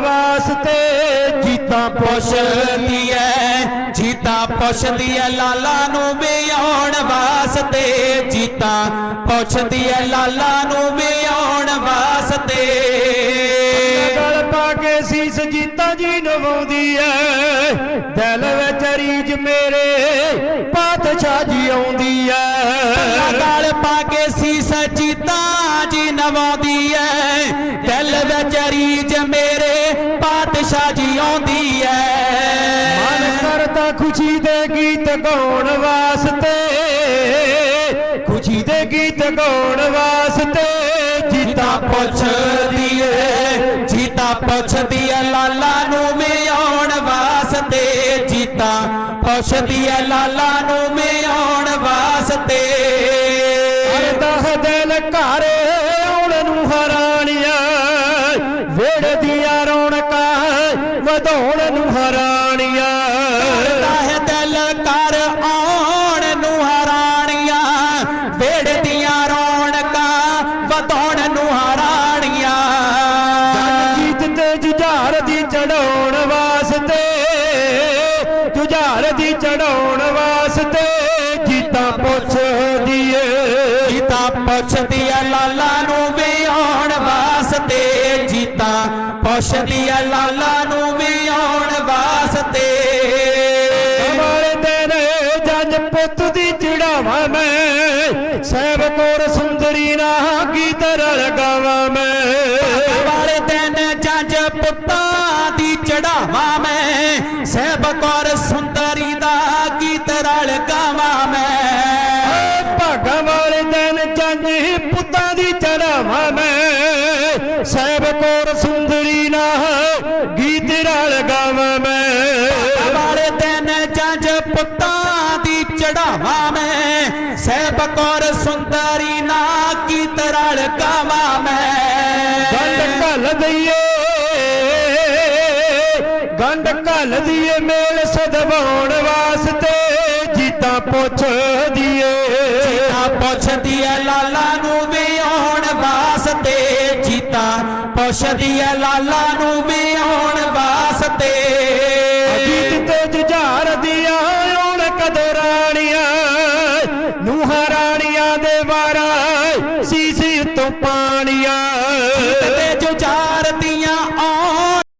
ਵਾਸਤੇ ਜੀਤਾਂ ਪੁੱਛਦੀ ਐ ਜੀਤਾ ਪੁੱਛਦੀ ਐ ਲਾਲਾ ਨੂੰ ਵਿਆਉਣ ਵਾਸਤੇ। ਜੀਤਾ ਪੁੱਛਦੀ ਐ ਲਾਲਾ ਨੂੰ ਵਿਆਉਣ ਵਾਸਤੇ। ਗਲ ਪਾ ਕੇ ਸੀਸ ਜੀਤਾਂ ਜੀ ਨਵਾਉਂਦੀ ਐ ਦਿਲ ਵਿੱਚ ਰੀਝ ਮੇਰੇ ਪਾਤਸ਼ਾਹ ਜੀ ਆਉਂਦੀ ਐ ਗਲ ਪਾ ਕੇ ਸੀਸ ਜੀਤਾ ਜੀ ਨਵਾਉਂਦੀ ਐ, ਦਿਲ ਵਿੱਚ ਰੀਝ ਮੇਰੇ ਪਾਤਸ਼ਾਹ ਜੀ ਆਉਂਦੀ ਐ। ਮਨ ਕਰਦਾ ਖੁਸ਼ੀ ਦੇ ਗੀਤ ਗਾਉਣ ਵਾਸਤੇ, ਖੁਸ਼ੀ ਦੇ ਗੀਤ ਗਾਉਣ ਵਾਸਤੇ ਜੀਤਾ ਪੁੱਛਦੀ ਏ, ਜੀਤਾ ਪੁੱਛਦੀ ਏ ਲਾਲਾ ਨੂੰ ਮਿਆਉਣ ਵਾਸਤੇ, ਜੀਤਾ ਪੁੱਛਦੀ ਏ ਲਾਲਾ ਨੂੰ ਮਿਆਉਣ ਵਾਸਤੇ। ਦਿਲ ਘਰ ਆਉਣ ਨੂੰ ਹਰਾਣੀਆਂ ਵੇੜ ਦੀਆਂ ਰੌਣਕਾਂ ਵਧਾਉਣ ਨੂੰ ਹਰਾਣੀਆਂ ਕਰਦਾ ਹੈ ਦਿਲ ਕਰ ਆਉਣ ਨੂੰ ਹਰਾਣੀਆਂ ਵੇੜਦੀਆਂ ਰੌਣਕਾਂ ਵਧਾਉਣ ਨੂੰ ਜੀਤ ਤੇ ਜੁਝਾਰ ਦੀ ਚੜਾਉਣ ਵਾਸਤੇ ਜੁਝਾਰ ਦੀ ਚੜਾਉਣ ਵਾਸਤੇ ਪੁੱਛਦੀ ਐ ਲਾਲਾ ਨੂੰ ਵਿਆਉਣ ਵਾਸਤੇ ਜੀਤਾ। ਪੁੱਛਦੀ ਐ ਲਾਲਾ ਨੂੰ ਵਿਆਉਣ ਵਾਸਤੇ। ਵਾਲੇ ਦਿਨ ਜੱਜ ਪੁੱਤ ਦੀ ਚੜਾਵਾ ਮੈਂ। ਸਹਿਬ ਕੋਰ ਸੁੰਦਰੀ ਨਾ ਗੀਤ ਰਲ ਗਾਵਾਂ ਮੈਂ। ਵਾਲੇ ਦਿਨ ਜੱਜ ਪੁੱਤਾਂ ਦੀ ਚੜਾਵਾ ਮੈਂ। ਸਹਿਬ ਕੌਰ ਸੁੰਦਰੀ ਦਾ ਗੀਤ ਰਲ ਗਾਵਾਂ ਮੈਂ। ਜੱਜ ਪੁੱਤਾਂ ਦੀ ਚੜਾਵਾ ਮੈਂ। ਸਹਿਬ ਕੋਰ ਸੁੰਦਰੀ ਨਾ ਗੀਤ ਰਲ ਗਾਵਾਂ ਮੈਂ। ਵਾਲੇ ਦਿਨ ਜੱਜ ਪੁੱਤਾਂ ਦੀ ਚੜਾਵਾ ਮੈਂ। ਸਹਿਬ ਕੌਰ ਸੁੰਦਰੀ ਨਾ ਗੀਤ ਰਲ ਗਾਵਾਂ ਮੈਂ। ਗੰਢ ਘਲ ਦਈਏ ਗੰਢ ਘਲ ਦੀਏ ਮੇਲ ਸਦਵਾਉਣ ਵਾਸਤੇ। ਜੀਤਾਂ ਜੀਤਾ ਪੁੱਛਦੀ ਐ ਲਾਲਾ ਨੂੰ ਵੀ ਆਉਣ ਵਾਸਤੇ ਜੀਤਾ ਪੁੱਛਦੀ ਐ ਲਾਲਾ ਨੂੰ ਵੀ ਆਉਣ ਵਾਸਤੇ। ਅਜੀਤ ਤੇ ਜੁਝਾਰ ਦੀਆਂ ਆਉਣ ਕਦੇ ਰਾਣੀਆਂ ਨੂੰ ਰਾਣੀਆਂ ਦੇ ਵਾਰਾ, ਸੀਸ ਤੋਂ ਪਾਣੀਆਂ।